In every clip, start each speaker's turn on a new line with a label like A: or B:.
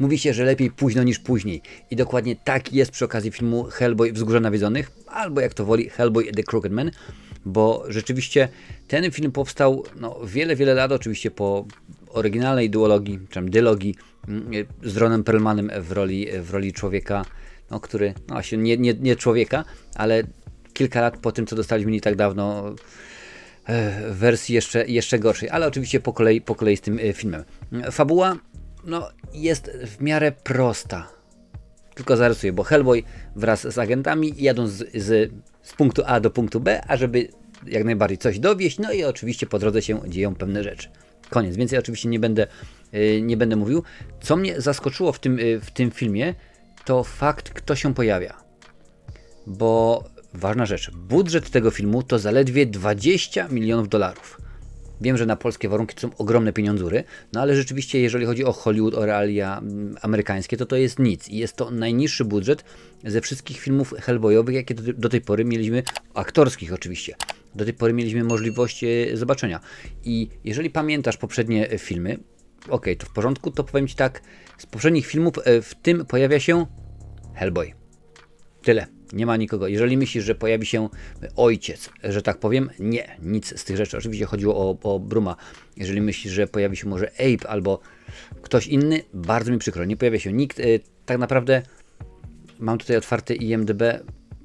A: Mówi się, że lepiej późno niż później. I dokładnie tak jest przy okazji filmu Hellboy Wzgórze Nawiedzonych, albo jak to woli Hellboy The Crooked Man, bo rzeczywiście ten film powstał no, wiele, wiele lat oczywiście po oryginalnej duologii, czy tam dylogii mm, z Ronem Perlmanem w roli, w roli człowieka, no, który, no właśnie nie, nie, nie człowieka, ale kilka lat po tym, co dostaliśmy nie tak dawno e, wersji jeszcze, jeszcze gorszej, ale oczywiście po kolei, po kolei z tym e, filmem. Fabuła no, jest w miarę prosta. Tylko zarysuję, bo Hellboy wraz z agentami jadą z, z, z punktu A do punktu B, a żeby jak najbardziej coś dowieść, no i oczywiście po drodze się dzieją pewne rzeczy. Koniec, więcej oczywiście nie będę, e, nie będę mówił. Co mnie zaskoczyło w tym, w tym filmie, to fakt, kto się pojawia. Bo ważna rzecz, budżet tego filmu to zaledwie 20 milionów dolarów. Wiem, że na polskie warunki to są ogromne pieniądzury, no ale rzeczywiście, jeżeli chodzi o Hollywood, o realia mm, amerykańskie, to to jest nic. I jest to najniższy budżet ze wszystkich filmów Hellboyowych, jakie do, tej pory mieliśmy, aktorskich oczywiście. Do tej pory mieliśmy możliwość e, zobaczenia. I jeżeli pamiętasz poprzednie filmy, ok, to w porządku, to powiem Ci tak, z poprzednich filmów e, w tym pojawia się Hellboy. Tyle. Nie ma nikogo. Jeżeli myślisz, że pojawi się ojciec, że tak powiem, nie, nic z tych rzeczy. Oczywiście chodziło o, o Bruma. Jeżeli myślisz, że pojawi się może Ape albo ktoś inny, bardzo mi przykro. Nie pojawia się nikt. E, tak naprawdę mam tutaj otwarty IMDB.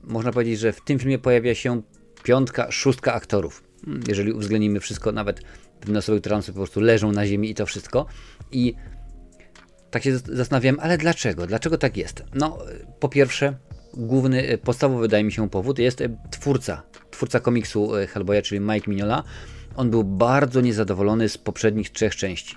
A: Można powiedzieć, że w tym filmie pojawia się piątka, szóstka aktorów. Hmm, jeżeli uwzględnimy wszystko, nawet pewne osoby, które po prostu leżą na ziemi i to wszystko. I tak się zastanawiałem, ale dlaczego? Dlaczego tak jest? No, po pierwsze, główny, podstawowy wydaje mi się powód jest twórca, twórca komiksu e, Hellboya, czyli Mike Mignola. On był bardzo niezadowolony z poprzednich trzech części.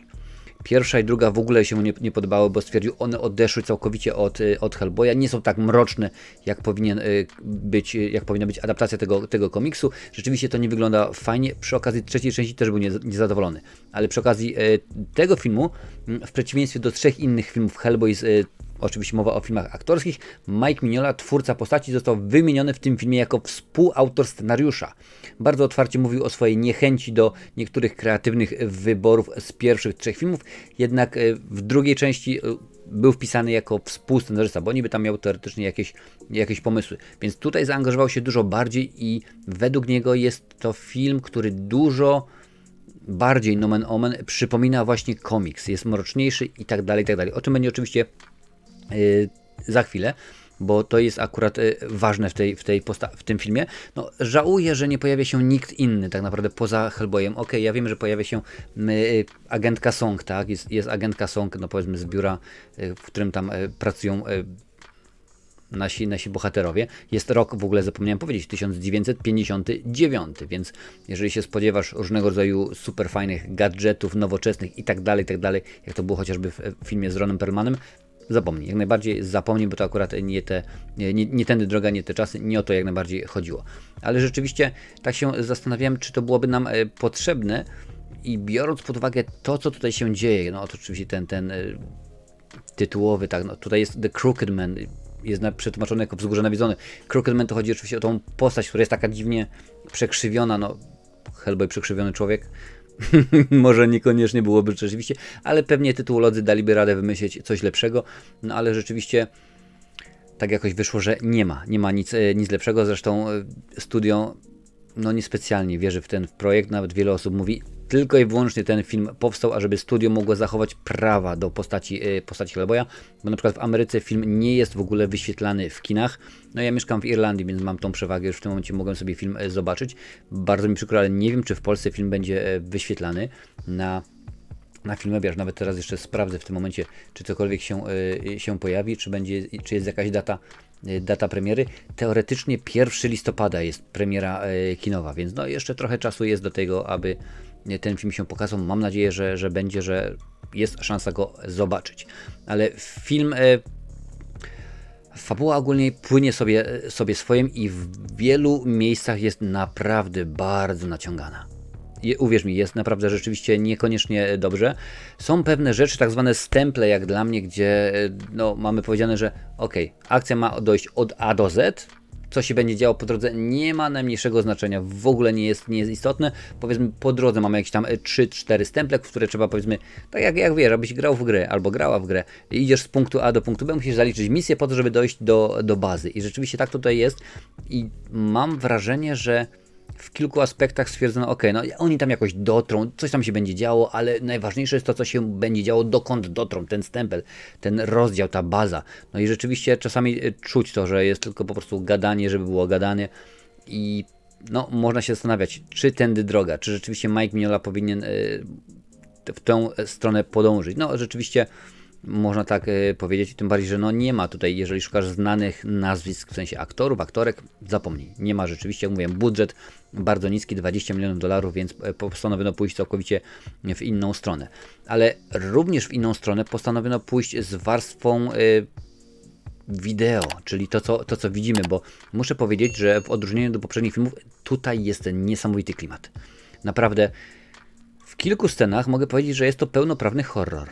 A: Pierwsza i druga w ogóle się mu nie, nie podobały, bo stwierdził, one odeszły całkowicie od, od Hellboya, nie są tak mroczne, jak powinien być, jak powinna być adaptacja tego, tego komiksu. Rzeczywiście to nie wygląda fajnie. Przy okazji trzeciej części też był niezadowolony. Ale przy okazji tego filmu, w przeciwieństwie do trzech innych filmów Hellboy z oczywiście mowa o filmach aktorskich, Mike Mignola, twórca postaci, został wymieniony w tym filmie jako współautor scenariusza. Bardzo otwarcie mówił o swojej niechęci do niektórych kreatywnych wyborów z pierwszych trzech filmów, jednak e, w drugiej części e, był wpisany jako współscenarzysta, bo niby tam miał teoretycznie jakieś, jakieś pomysły. Więc tutaj zaangażował się dużo bardziej i według niego jest to film, który dużo bardziej nomen omen przypomina właśnie komiks, jest mroczniejszy i tak dalej, i tak dalej. O czym będzie oczywiście za chwilę, bo to jest akurat y, ważne w, tej, w, tej w tym filmie. No, żałuję, że nie pojawia się nikt inny tak naprawdę poza Hellboyem. Ok, ja wiem, że pojawia się y, agentka Song, tak? Jest, jest agentka Song, no powiedzmy z biura, w którym tam pracują nasi, nasi bohaterowie. Jest rok, w ogóle zapomniałem powiedzieć, 1959, więc jeżeli się spodziewasz różnego rodzaju super fajnych gadżetów, nowoczesnych i tak dalej, tak dalej, jak to było chociażby w filmie z Ronem Perlmanem, zapomnij. Jak najbardziej zapomnij, bo to akurat nie, te, nie, nie tędy droga, nie te czasy, nie o to jak najbardziej chodziło. Ale rzeczywiście tak się zastanawiałem, czy to byłoby nam e, potrzebne i biorąc pod uwagę to, co tutaj się dzieje, no to oczywiście ten, ten e, tytułowy, tak, no tutaj jest The Crooked Man, jest przetłumaczony jako wzgórze nawiedzony. Crooked Man to chodzi oczywiście o tą postać, która jest taka dziwnie przekrzywiona, no Hellboy przekrzywiony człowiek, Może niekoniecznie byłoby rzeczywiście, ale pewnie tytułolodzy daliby radę wymyślić coś lepszego. No ale rzeczywiście tak jakoś wyszło, że nie ma, nie ma nic, e, nic lepszego. Zresztą e, studio no niespecjalnie wierzy w ten projekt, nawet wiele osób mówi, tylko i wyłącznie ten film powstał, ażeby studio mogło zachować prawa do postaci, e, postaci Hellboya, bo na przykład w Ameryce film nie jest w ogóle wyświetlany w kinach. No ja mieszkam w Irlandii, więc mam tą przewagę, już w tym momencie mogłem sobie film e, zobaczyć. Bardzo mi przykro, ale nie wiem, czy w Polsce film będzie e, wyświetlany na na filmie, nawet teraz jeszcze sprawdzę w tym momencie, czy cokolwiek się, się pojawi, czy, będzie, czy jest jakaś data, data premiery. Teoretycznie 1 listopada jest premiera kinowa, więc no jeszcze trochę czasu jest do tego, aby ten film się pokazał. Mam nadzieję, że, że będzie, że jest szansa go zobaczyć. Ale film e, Fabuła ogólnie płynie sobie, sobie swoim i w wielu miejscach jest naprawdę bardzo naciągana. I uwierz mi, jest naprawdę rzeczywiście niekoniecznie dobrze. Są pewne rzeczy, tak zwane stemple, jak dla mnie, gdzie no, mamy powiedziane, że ok, akcja ma dojść od A do Z, co się będzie działo po drodze, nie ma najmniejszego znaczenia, w ogóle nie jest, nie jest istotne. Powiedzmy, po drodze mamy jakieś tam 3-4 stemple, w które trzeba, powiedzmy, tak jak, jak wiesz, abyś grał w grę albo grała w grę, idziesz z punktu A do punktu B, musisz zaliczyć misję po to, żeby dojść do, do bazy. I rzeczywiście tak tutaj jest. I mam wrażenie, że w kilku aspektach stwierdzono, ok, no oni tam jakoś dotrą, coś tam się będzie działo, ale najważniejsze jest to, co się będzie działo, dokąd dotrą, ten stempel, ten rozdział, ta baza. No i rzeczywiście czasami e, czuć to, że jest tylko po prostu gadanie, żeby było gadanie i no, można się zastanawiać, czy tędy droga, czy rzeczywiście Mike Mignola powinien e, w tę stronę podążyć. No, rzeczywiście można tak y, powiedzieć, tym bardziej, że no nie ma tutaj, jeżeli szukasz znanych nazwisk, w sensie aktorów, aktorek, zapomnij. Nie ma rzeczywiście, jak mówiłem, budżet bardzo niski, 20 milionów dolarów, więc e, postanowiono pójść całkowicie w inną stronę. Ale również w inną stronę postanowiono pójść z warstwą y, wideo, czyli to co, to, co widzimy, bo muszę powiedzieć, że w odróżnieniu do poprzednich filmów, tutaj jest ten niesamowity klimat. Naprawdę, w kilku scenach mogę powiedzieć, że jest to pełnoprawny horror.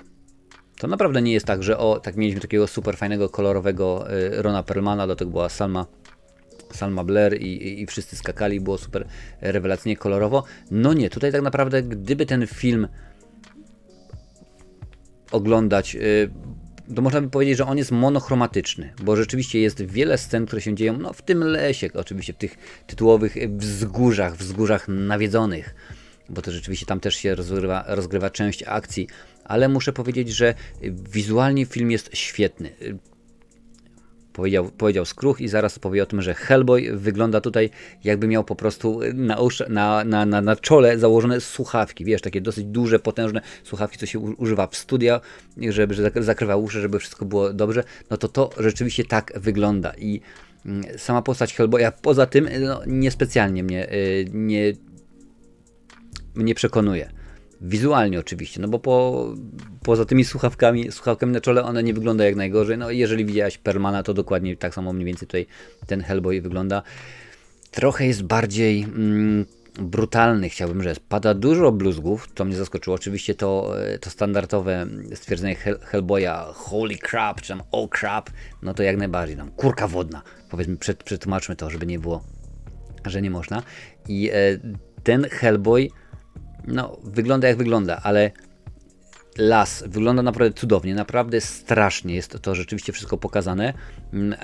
A: To naprawdę nie jest tak, że o, tak mieliśmy takiego super fajnego, kolorowego y, Rona Perlmana, do tego była Salma, Salma Blair i, i, wszyscy skakali, było super rewelacyjnie kolorowo. No nie, tutaj tak naprawdę, gdyby ten film oglądać, y, to można by powiedzieć, że on jest monochromatyczny, bo rzeczywiście jest wiele scen, które się dzieją no, w tym lesie, oczywiście w tych tytułowych wzgórzach, wzgórzach nawiedzonych, bo to rzeczywiście tam też się rozgrywa, rozgrywa część akcji, ale muszę powiedzieć, że wizualnie film jest świetny. Powiedział, powiedział Skruch i zaraz powie o tym, że Hellboy wygląda tutaj jakby miał po prostu na, na, na, na, na czole założone słuchawki, wiesz, takie dosyć duże, potężne słuchawki, co się używa w studia, żeby zakrywa uszy, żeby wszystko było dobrze, no to to rzeczywiście tak wygląda i mm, sama postać Hellboya poza tym no, niespecjalnie mnie y, nie, nie przekonuje. Wizualnie oczywiście, no bo po, poza tymi słuchawkami, słuchawkami na czole one nie wyglądają jak najgorzej. No jeżeli widziałaś Permana, to dokładnie tak samo mniej więcej tutaj ten Hellboy wygląda. Trochę jest bardziej mm, brutalny, chciałbym rzec. Pada dużo bluzgów, to mnie zaskoczyło. Oczywiście to, to standardowe stwierdzenie Hell, Hellboya, holy crap, czy tam oh crap, no to jak najbardziej, tam kurka wodna. Powiedzmy, przetłumaczmy to, żeby nie było, że nie można. I e, ten Hellboy no, wygląda jak wygląda, ale las wygląda naprawdę cudownie, naprawdę strasznie jest to rzeczywiście wszystko pokazane. Mm,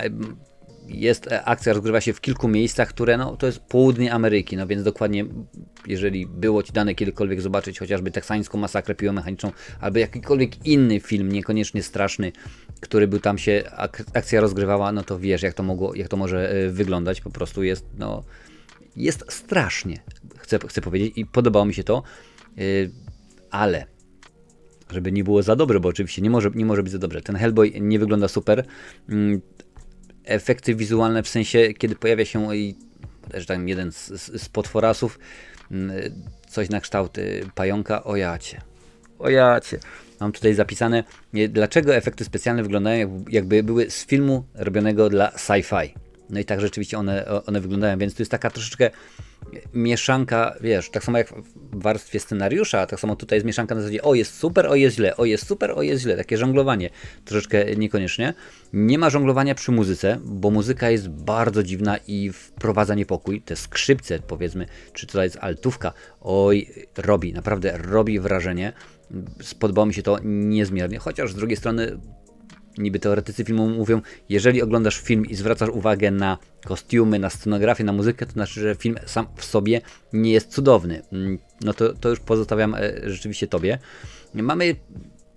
A: jest e, akcja, rozgrywa się w kilku miejscach, które no, to jest południe Ameryki, no więc dokładnie, jeżeli było Ci dane kiedykolwiek zobaczyć chociażby teksańską masakrę piłomechaniczną, albo jakikolwiek inny film, niekoniecznie straszny, który by tam się ak akcja rozgrywała, no to wiesz, jak to, mogło, jak to może e, wyglądać, po prostu jest, no, jest strasznie, chcę, chcę powiedzieć, i podobało mi się to, yy, ale żeby nie było za dobre, bo oczywiście nie może, nie może być za dobrze. Ten Hellboy nie wygląda super. Yy, efekty wizualne w sensie, kiedy pojawia się i też tam jeden z, z, z potworasów, yy, coś na kształt y, pająka, o jacie. O jacie. Mam tutaj zapisane, dlaczego efekty specjalne wyglądają jakby były z filmu robionego dla sci-fi. No i tak rzeczywiście one, one wyglądają, więc to jest taka troszeczkę mieszanka, wiesz, tak samo jak w warstwie scenariusza, tak samo tutaj jest mieszanka na zasadzie o jest super, o jest źle, o jest super, o jest źle, takie żonglowanie, troszeczkę niekoniecznie. Nie ma żonglowania przy muzyce, bo muzyka jest bardzo dziwna i wprowadza niepokój. Te skrzypce, powiedzmy, czy to jest altówka, oj, robi, naprawdę robi wrażenie. Spodobało mi się to niezmiernie, chociaż z drugiej strony niby teoretycy filmu mówią, jeżeli oglądasz film i zwracasz uwagę na kostiumy, na scenografię, na muzykę, to znaczy, że film sam w sobie nie jest cudowny. Mm, no to, to już pozostawiam e, rzeczywiście tobie. Mamy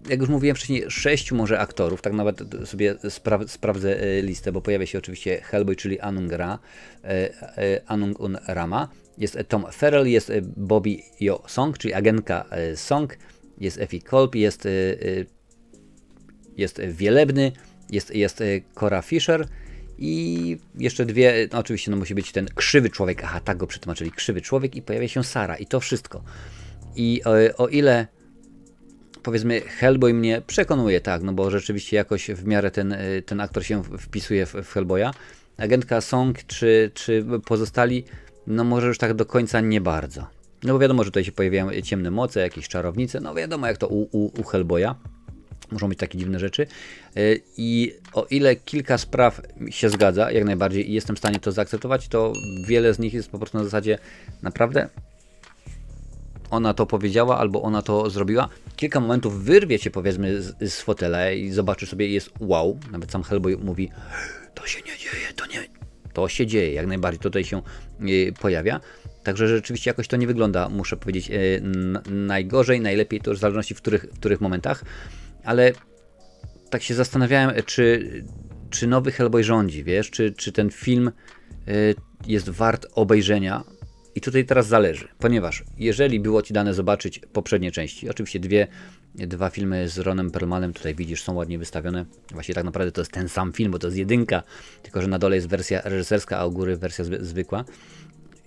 A: jak już mówiłem wcześniej, sześciu może aktorów, tak nawet sobie spra sprawdzę e, listę, bo pojawia się oczywiście Hellboy, czyli Anung e, Anung Un Rama, jest Tom Farrell, jest Bobby Yo Song, czyli agentka Song, jest Effie Kolb, jest jest Wielebny, jest, jest e, Cora Fisher i jeszcze dwie, no oczywiście no musi być ten krzywy człowiek, aha, tak go przetłumaczyli, krzywy człowiek i pojawia się Sara i to wszystko. I o, e, o ile powiedzmy Hellboy mnie przekonuje, tak, no bo rzeczywiście jakoś w miarę ten, e, ten aktor się wpisuje w, w Hellboya, agentka Song czy, czy pozostali, no może już tak do końca nie bardzo. No bo wiadomo, że tutaj się pojawiają ciemne moce, jakieś czarownice, no wiadomo jak to u, u, u Hellboya. Muszą być takie dziwne rzeczy. Y, I o ile kilka spraw się zgadza, jak najbardziej, i jestem w stanie to zaakceptować, to wiele z nich jest po prostu na zasadzie naprawdę ona to powiedziała albo ona to zrobiła. Kilka momentów wyrwie cię powiedzmy z, z fotela i zobaczysz sobie jest wow. Nawet sam Hellboy mówi to się nie dzieje, to nie... To się dzieje, jak najbardziej tutaj się y, pojawia. Także rzeczywiście jakoś to nie wygląda, muszę powiedzieć, y, najgorzej, najlepiej, to w zależności w których, w których momentach. Ale tak się zastanawiałem, czy, czy nowy Hellboy rządzi, wiesz, czy, czy ten film y, jest wart obejrzenia i tutaj teraz zależy, ponieważ jeżeli było Ci dane zobaczyć poprzednie części, oczywiście dwie, dwa filmy z Ronem Perlmanem, tutaj widzisz, są ładnie wystawione. Właściwie tak naprawdę to jest ten sam film, bo to jest jedynka, tylko że na dole jest wersja reżyserska, a u góry wersja zwykła.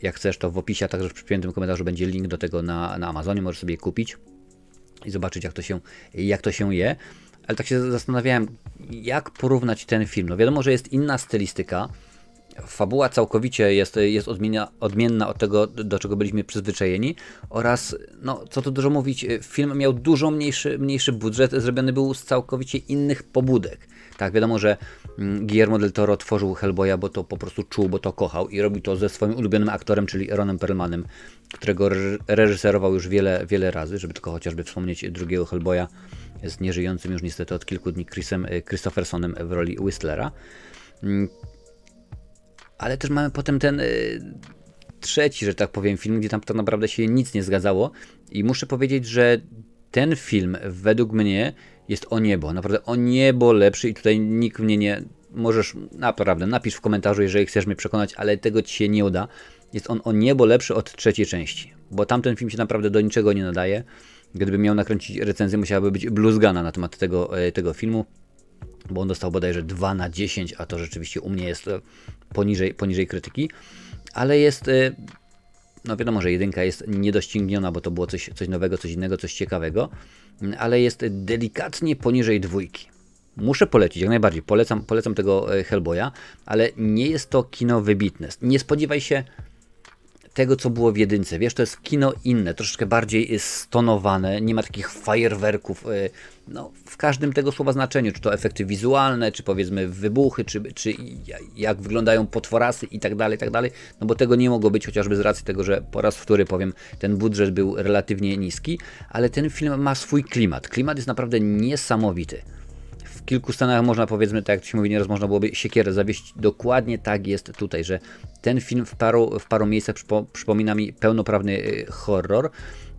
A: Jak chcesz, to w opisie, a także w przypiętym komentarzu będzie link do tego na, na Amazonie, możesz sobie je kupić i zobaczyć, jak to się, jak to się je. Ale tak się zastanawiałem, jak porównać ten film. No wiadomo, że jest inna stylistyka, fabuła całkowicie jest, jest odmienna, odmienna od tego, do czego byliśmy przyzwyczajeni oraz, no co tu dużo mówić, film miał dużo mniejszy, mniejszy budżet, zrobiony był z całkowicie innych pobudek. Tak, wiadomo, że mm, Guillermo del Toro tworzył Hellboya, bo to po prostu czuł, bo to kochał i robił to ze swoim ulubionym aktorem, czyli Ronem Perlmanem, którego reżyserował już wiele, wiele razy, żeby tylko chociażby wspomnieć drugiego Hellboya z nieżyjącym już niestety od kilku dni Chrisem Christophersonem w roli Whistlera. Ale też mamy potem ten y, trzeci, że tak powiem, film, gdzie tam tak naprawdę się nic nie zgadzało. I muszę powiedzieć, że ten film według mnie jest o niebo. Naprawdę o niebo lepszy i tutaj nikt mnie nie. Możesz naprawdę napisz w komentarzu, jeżeli chcesz mnie przekonać, ale tego ci się nie uda. Jest on o niebo lepszy od trzeciej części, bo tamten film się naprawdę do niczego nie nadaje. Gdyby miał nakręcić recenzję, musiałaby być bluzgana na temat tego, e, tego filmu bo on dostał bodajże 2 na 10, a to rzeczywiście u mnie jest e, poniżej, poniżej krytyki, ale jest, e, no wiadomo, że jedynka jest niedościgniona, bo to było coś, coś nowego, coś innego, coś ciekawego, ale jest delikatnie poniżej dwójki. Muszę polecić, jak najbardziej, polecam, polecam tego e, Hellboya, ale nie jest to kino wybitne. Nie spodziewaj się tego, co było w jedynce. Wiesz, to jest kino inne, troszeczkę bardziej stonowane, nie ma takich fajerwerków, e, no, w każdym tego słowa znaczeniu, czy to efekty wizualne, czy powiedzmy wybuchy, czy, czy jak wyglądają potworasy i tak dalej, i tak dalej, no bo tego nie mogło być chociażby z racji tego, że po raz wtóry powiem, ten budżet był relatywnie niski, ale ten film ma swój klimat. Klimat jest naprawdę niesamowity kilku scenach można powiedzmy, tak jak się mówi, nieraz można byłoby siekierę zawieść. Dokładnie tak jest tutaj, że ten film w paru, w paru miejscach przypo, przypomina mi pełnoprawny y, horror.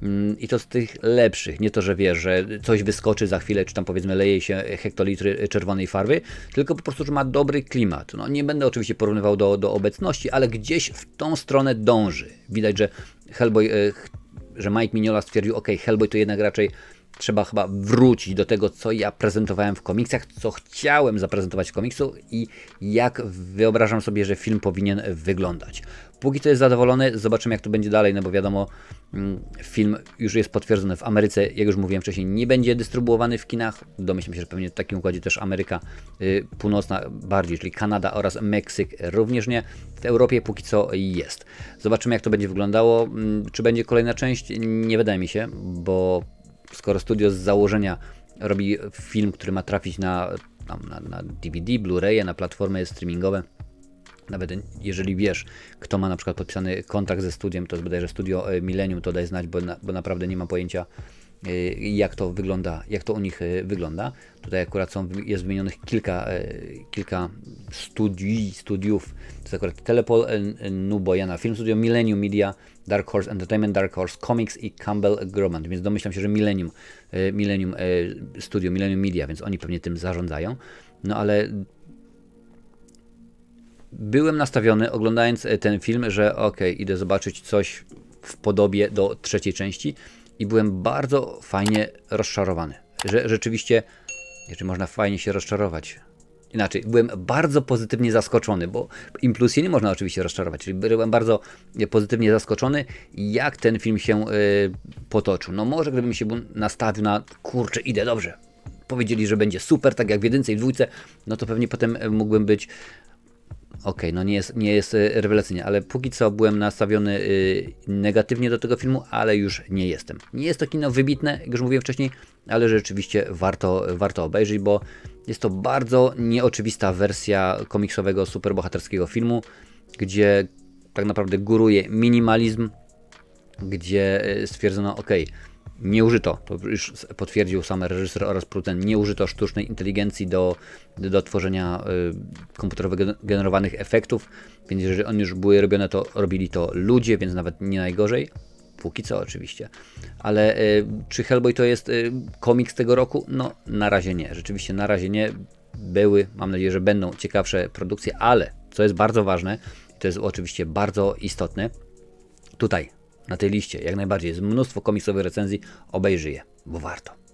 A: Mm, I to z tych lepszych, nie to, że wiesz, że coś wyskoczy za chwilę, czy tam powiedzmy leje się hektolitry czerwonej farby, tylko po prostu, że ma dobry klimat. No nie będę oczywiście porównywał do, do obecności, ale gdzieś w tą stronę dąży. Widać, że Hellboy, y, że Mike Mignola stwierdził, ok, Hellboy to jednak raczej trzeba chyba wrócić do tego, co ja prezentowałem w komiksach, co chciałem zaprezentować w komiksu i jak wyobrażam sobie, że film powinien wyglądać. Póki to jest zadowolony, zobaczymy jak to będzie dalej, no bo wiadomo, mm, film już jest potwierdzony w Ameryce, jak już mówiłem wcześniej, nie będzie dystrybuowany w kinach. Domyślam się, że pewnie w takim układzie też Ameryka y, Północna bardziej, czyli Kanada oraz Meksyk również nie. W Europie póki co jest. Zobaczymy jak to będzie wyglądało. Mm, czy będzie kolejna część? Nie wydaje mi się, bo skoro studio z założenia robi film, który ma trafić na, na, na DVD, Blu-ray, na platformy streamingowe, nawet jeżeli wiesz, kto ma na przykład podpisany kontrakt ze studiem, to jest bodajże studio e, Millennium, to daj znać, bo, na, bo naprawdę nie mam pojęcia, jak to wygląda, jak to u nich e, wygląda. Tutaj akurat są, jest wymienionych kilka, kilka studii, studiów, to jest akurat Telepol, Nubojana Film Studio, Millennium Media, Dark Horse Entertainment, Dark Horse Comics i Campbell Gromand, więc domyślam się, że Millennium, Millennium Studio, Millennium Media, więc oni pewnie tym zarządzają. No ale byłem nastawiony, oglądając ten film, że ok, idę zobaczyć coś w podobie do trzeciej części i byłem bardzo fajnie rozczarowany. Że rzeczywiście, jeżeli można fajnie się rozczarować, inaczej, byłem bardzo pozytywnie zaskoczony, bo impulsję nie można oczywiście rozczarować, czyli byłem bardzo pozytywnie zaskoczony, jak ten film się y, potoczył. No może gdybym się nastawił na, kurczę, idę dobrze, powiedzieli, że będzie super, tak jak w jedynce i w dwójce, no to pewnie potem mógłbym być okej, no nie jest, nie jest e, rewelacyjnie, ale póki co byłem nastawiony y, negatywnie do tego filmu, ale już nie jestem. Nie jest to kino wybitne, jak już mówiłem wcześniej, ale rzeczywiście warto, warto obejrzeć, bo jest to bardzo nieoczywista wersja komiksowego, superbohaterskiego filmu, gdzie tak naprawdę góruje minimalizm, gdzie e, stwierdzono, ok, nie użyto, to już potwierdził sam reżyser oraz producent, nie użyto sztucznej inteligencji do, do tworzenia y, komputerowo gen- generowanych efektów, więc jeżeli one już były robione, to robili to ludzie, więc nawet nie najgorzej. Póki co oczywiście. Ale y, czy Hellboy to jest y, komiks tego roku? No na razie nie. Rzeczywiście na razie nie. Były, mam nadzieję, że będą ciekawsze produkcje, ale co jest bardzo ważne, to jest oczywiście bardzo istotne, tutaj, na tej liście, jak najbardziej jest mnóstwo komiksowych recenzji, obejrzyj je, bo warto.